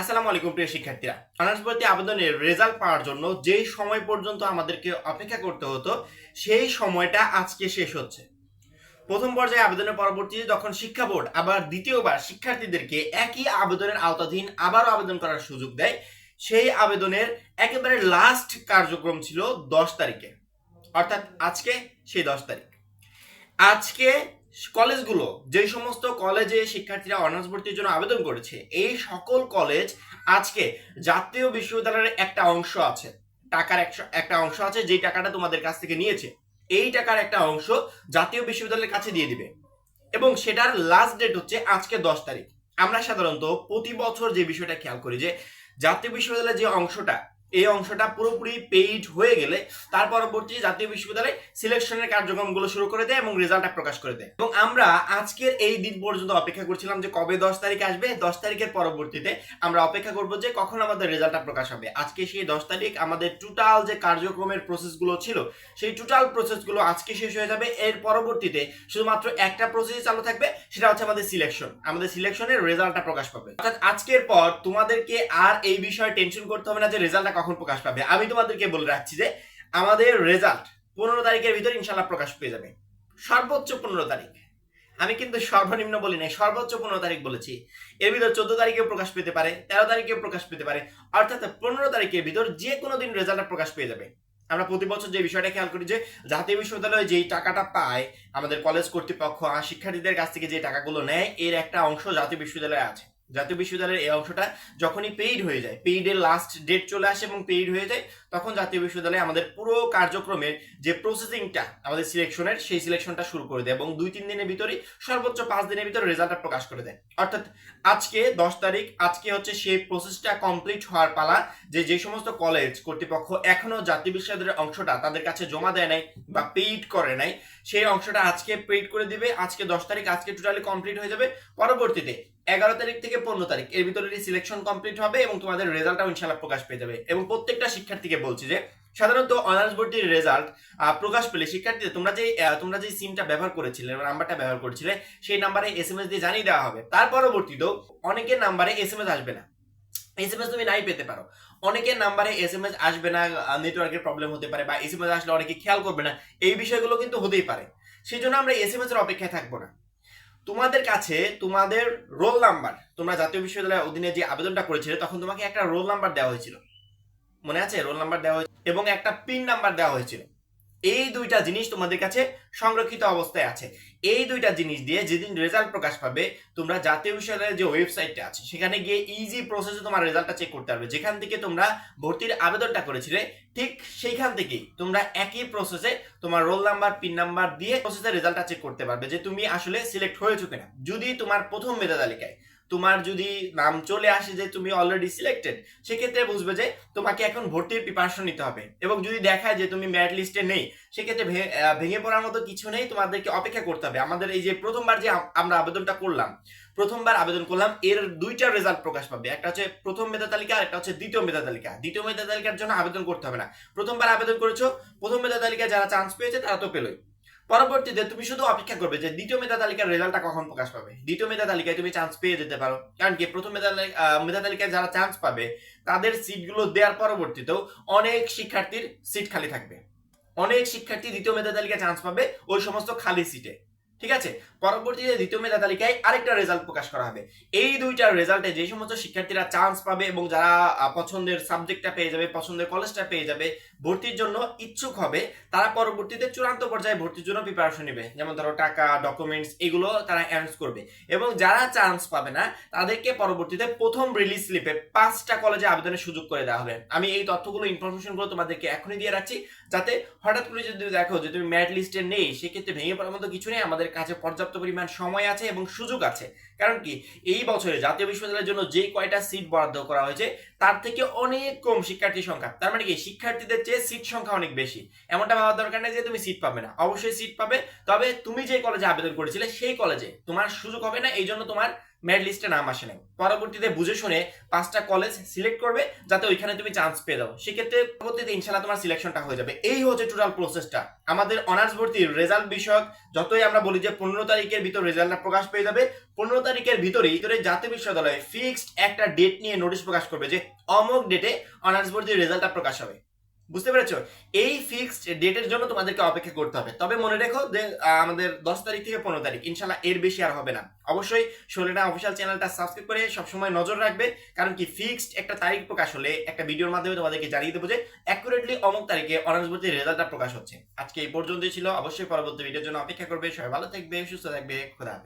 আসসালামু আলাইকুম প্রিয় শিক্ষার্থীরা। অনার্স ভর্তি আবেদনের রেজাল্ট পাওয়ার জন্য যেই সময় পর্যন্ত আমাদেরকে অপেক্ষা করতে হতো, সেই সময়টা আজকে শেষ হচ্ছে। প্রথম পর্যায়ে আবেদনের পরবর্তীতে যখন শিক্ষা বোর্ড আবার দ্বিতীয়বার শিক্ষার্থীদেরকে একই আবেদনের আওতাধীন আবারও আবেদন করার সুযোগ দেয়, সেই আবেদনের একেবারে লাস্ট কার্যক্রম ছিল দশ তারিখে। অর্থাৎ আজকে সেই দশ তারিখ। আজকে কলেজগুলো যে সমস্ত কলেজে শিক্ষার্থীরা অনার্স ভর্তির জন্য আবেদন করেছে, এই সকল কলেজ আজকে জাতীয় বিশ্ববিদ্যালয়ের একটা অংশ আছে। টাকার একটা অংশ আছে, যেই টাকাটা তোমাদের কাছ থেকে নিয়েছে। এই টাকার একটা অংশ জাতীয় বিশ্ববিদ্যালয়ের কাছে দিয়ে দিবে। এবং সেটার লাস্ট ডেট হচ্ছে আজকে দশ তারিখ। আমরা সাধারণত প্রতি বছর যে বিষয়টা খেয়াল করি যে, জাতীয় বিশ্ববিদ্যালয়ের যে অংশটা এই অংশটা পুরোপুরি পেইড হয়ে গেলে তার পরবর্তী জাতীয় বিশ্ববিদ্যালয় সিলেকশনের কার্যক্রমগুলো শুরু করে দেয় এবং রেজাল্টটা প্রকাশ করে দেয়। এবং আমরা আজকের এই দিন পর্যন্ত অপেক্ষা করছিলাম যে কবে দশ তারিখ আসবে, দশ তারিখের পরবর্তীতে আমরা অপেক্ষা করব যে কখন আমাদের রেজাল্টটা প্রকাশ হবে। আজকে সেই দশ তারিখ আমাদের টোটাল যে কার্যক্রমের প্রসেসগুলো ছিল, সেই টোটাল প্রসেসগুলো আজকে শেষ হয়ে যাবে। এর পরবর্তীতে শুধুমাত্র একটা প্রসেস চালু থাকবে, সেটা হচ্ছে আমাদের সিলেকশন আমাদের সিলেকশনের রেজাল্টটা প্রকাশ পাবে। অর্থাৎ আজকের পর তোমাদেরকে আর এই বিষয়ে টেনশন করতে হবে না যে রেজাল্টটা কখন প্রকাশ পাবে? আমি তোমাদেরকে বলে রাখছি যে আমাদের রেজাল্ট পনেরো তারিখের ভিতর ইনশাল্লাহ প্রকাশ পেয়ে যাবে। সর্বোচ্চ পনেরো তারিখ। আমি কিন্তু সর্বনিম্ন বলি নাই, সর্বোচ্চ পনেরো তারিখ বলেছি। এর ভিতর চোদ্দ তারিখেও প্রকাশ পেতে পারে, তেরো তারিখেও প্রকাশ পেতে পারে। অর্থাৎ পনেরো তারিখের ভিতর যে কোনো দিন রেজাল্টটা প্রকাশ পেয়ে যাবে। আমরা প্রতি বছর যে বিষয়টা খেয়াল করি যে জাতীয় বিশ্ববিদ্যালয়ে যেই টাকাটা পায়, আমাদের কলেজ কর্তৃপক্ষ আর শিক্ষার্থীদের কাছ থেকে যে টাকাগুলো নেয়, এর একটা অংশ জাতীয় বিশ্ববিদ্যালয়ে আছে। জাতীয় বিশ্ববিদ্যালয়ের এই অংশটা যখনই পেইড হয়ে যায় পেইডের লাস্ট ডেট চলে আসে এবং পেইড হয়ে যায়, তখন জাতীয় বিশ্ববিদ্যালয়ে আমাদের পুরো কার্যক্রমের যে প্রসেসিংটা আমাদের সিলেকশনের সেই সিলেকশনটা শুরু করে দেয় এবং দুই তিন দিনের ভিতরেই সর্বোচ্চ পাঁচ দিনের ভিতরে রেজাল্টটা প্রকাশ করে দেয়। অর্থাৎ আজকে দশ তারিখ, আজকে হচ্ছে সেই প্রসেসটা কমপ্লিট হওয়ার পালা যে যে সমস্ত কলেজ কর্তৃপক্ষ এখনও জাতীয় বিশ্ববিদ্যালয়ের অংশটা তাদের কাছে জমা দেয় নাই বা পেইড করে নাই, সেই অংশটা আজকে পেইড করে দিবে, আজকে দশ তারিখ, আজকে টোটালি কমপ্লিট হয়ে যাবে, পরবর্তীতে এগারো তারিখ থেকে পনেরো তারিখ। এর ভিতরে সিলেকশন কমপ্লিট হবে এবং তোমাদের রেজাল্টটাও ইনশাল্লাহ প্রকাশ পেয়ে যাবে। এবং প্রত্যেকটা শিক্ষার্থীকে বলছি যে, সাধারণত অনার্স ভর্তির রেজাল্ট প্রকাশ পেলে শিক্ষার্থীদের তোমরা যে তোমরা যে সিমটা ব্যবহার করেছিলে নাম্বারটা ব্যবহার করেছিলে, সেই নাম্বারে এস এম এস দিয়ে জানিয়ে দেওয়া হবে। তার পরবর্তীতেও অনেকের নাম্বারে এস এম এস আসবে না। এস এম এস তুমি নাই পেতে পারো। অনেকের নাম্বারে এস এম এস আসবে না নেটওয়ার্কের প্রবলেম হতে পারে বা এস এম এস আসলে অনেকে খেয়াল করবে না। এই বিষয়গুলো কিন্তু হতেই পারে। সেই জন্য আমরা এস এম এস এর অপেক্ষায় থাকব না। তোমাদের কাছে তোমাদের রোল নাম্বার, তোমরা জাতীয় বিশ্ববিদ্যালয়ের অধীনে যে আবেদনটা করেছিলে, তখন তোমাকে একটা রোল নাম্বার দেওয়া হয়েছিল। মনে আছে? রোল নাম্বার দেওয়া হয়েছিল এবং একটা পিন নাম্বার দেওয়া হয়েছিল। এই দুইটা জিনিস তোমাদের কাছে সংরক্ষিত অবস্থায় আছে। এই দুইটা জিনিস দিয়ে যেদিন রেজাল্ট প্রকাশ পাবে, তোমরা জাতীয় বিশ্ববিদ্যালয়ের যে ওয়েবসাইটটা আছে, সেখানে গিয়ে ইজি প্রসেসে তোমার রেজাল্টটা চেক করতে পারবে। যেখান থেকে তোমরা ভর্তির আবেদনটা করেছিলে, ঠিক সেইখান থেকেই তোমরা একই প্রসেসে তোমার রোল নাম্বার পিন নাম্বার দিয়ে প্রসেসের রেজাল্টটা চেক করতে পারবে যে তুমি আসলে সিলেক্ট হয়েছো কিনা। যদি তোমার প্রথম মেধা তালিকায় তোমার যদি নাম চলে আসে যে তুমি অলরেডি সিলেক্টেড সেক্ষেত্রে বুঝবে যে তোমাকে এখন ভর্তির প্রিপারেশন নিতে হবে। এবং যদি দেখায় যে তুমি ম্যারিট লিস্টে নেই, সেক্ষেত্রে ভেঙে পড়ার মতো কিছু নেই, তোমাদেরকে অপেক্ষা করতে হবে। আমাদের এই যে প্রথমবার যে আমরা আবেদনটা করলাম, প্রথমবার আবেদন করলাম, এর দুইটা রেজাল্ট প্রকাশ পাবে। একটা হচ্ছে প্রথম মেধা তালিকা, আর একটা হচ্ছে দ্বিতীয় মেধা তালিকা। দ্বিতীয় মেধা তালিকার জন্য আবেদন করতে হবে না। প্রথমবার আবেদন করেছ, প্রথম মেধা তালিকায় যারা চান্স পেয়েছে তারা তো পেলোই। পরবর্তীতে তুমি শুধু অপেক্ষা করবে যে দ্বিতীয় মেধা তালিকার রেজাল্টটা কখন প্রকাশ পাবে। দ্বিতীয় মেধা তালিকায় তুমি চান্স পেয়ে যেতে পারো। কারণ কি? প্রথম মেধা মেধা তালিকায় যারা চান্স পাবে, তাদের সিটগুলো দেওয়ার পরবর্তীতেও অনেক শিক্ষার্থীর সিট খালি থাকবে। অনেক শিক্ষার্থী দ্বিতীয় মেধা তালিকায় চান্স পাবে ওই সমস্ত খালি সিটে ঠিক আছে? পরবর্তীতে দ্বিতীয় মেধা তালিকায় আরেকটা রেজাল্ট প্রকাশ করা হবে। এই দুইটার রেজাল্টে যে সমস্ত শিক্ষার্থীরা চান্স পাবে এবং যারা পছন্দের সাবজেক্টটা পেয়ে যাবে, পছন্দের কলেজটা পেয়ে যাবে ভর্তির জন্য ইচ্ছুক হবে, তারা পরবর্তীতে চূড়ান্ত পর্যায়ে ভর্তির জন্য প্রিপারেশন নেবে। যেমন ধরো টাকা ডকুমেন্টস এগুলো তারা অ্যারেঞ্জ করবে। এবং যারা চান্স পাবে না, তাদেরকে পরবর্তীতে প্রথম রিলিজ স্লিপে পাঁচটা কলেজে আবেদনের সুযোগ করে দেওয়া হবে। আমি এই তথ্যগুলো ইনফরমেশনগুলো তোমাদেরকে এখনই দিয়ে রাখছি, যাতে হঠাৎ করে যদি দেখো যে তুমি ম্যারিট লিস্টে নেই, সেক্ষেত্রে ভেঙে পড়ার মতো কিছু নেই, আমাদের কাছে পর্যাপ্ত পরিমাণ সময় আছে এবং সুযোগ আছে। কারণ কি, এই বছরে জাতীয় বিশ্ববিদ্যালয়ের জন্য যে কয়টা সিট বরাদ্দ করা হয়েছে, তার থেকে অনেক কম শিক্ষার্থীর সংখ্যা। তার মানে কি, শিক্ষার্থীদের চেয়ে সিট সংখ্যা অনেক বেশি। এমনটা ভাবার দরকার নেই যে তুমি সিট পাবে না। অবশ্যই সিট পাবে, তবে তুমি যে কলেজে আবেদন করেছিলে সেই কলেজে তোমার সুযোগ হবে না এই জন্য তোমার মেরিট লিস্টে নাম আসে নাই। পরবর্তীতে বুঝে শুনে পাঁচটা কলেজ সিলেক্ট করবে, যাতে ওইখানে তুমি চান্স পেয়ে যাও। সেক্ষেত্রে পরবর্তীতে ইনশাল্লাহ তোমার সিলেকশনটা হয়ে যাবে। এই হচ্ছে টোটাল প্রসেসটা আমাদের অনার্স ভর্তির রেজাল্ট বিষয়ক, যতই আমরা বলি যে পনেরো তারিখের ভিতর রেজাল্টটা প্রকাশ পেয়ে যাবে, পনেরো তারিখের ভিতরেই ভিতরে জাতীয় বিশ্ববিদ্যালয় ফিক্সড একটা ডেট নিয়ে নোটিশ প্রকাশ করবে যে অমুক ডেটে অনার্স ভর্তির রেজাল্টটা প্রকাশ হবে। বুঝতে পেরেছ? এই ফিক্সড ডেটের জন্য তোমাদেরকে অপেক্ষা করতে হবে। তবে মনে রেখো যে আমাদের দশ তারিখ থেকে পনেরো তারিখ। ইনশাল্লাহ এর বেশি আর হবে না। অবশ্যই ষোলোটা অফিসিয়াল চ্যানেলটা সাবস্ক্রাইব করে সবসময় নজর রাখবে। কারণ কি ফিক্সড একটা তারিখ প্রকাশ হলে একটা ভিডিওর মাধ্যমে তোমাদেরকে জানিয়ে দেবো যে অ্যাকুরেটলি অমুক তারিখে অনার্স ভর্তির রেজাল্টটা প্রকাশ হচ্ছে। আজকে এই পর্যন্তই ছিল। অবশ্যই পরবর্তী ভিডিওর জন্য অপেক্ষা করবে। সবাই ভালো থাকবে, সুস্থ থাকবে, খোদা।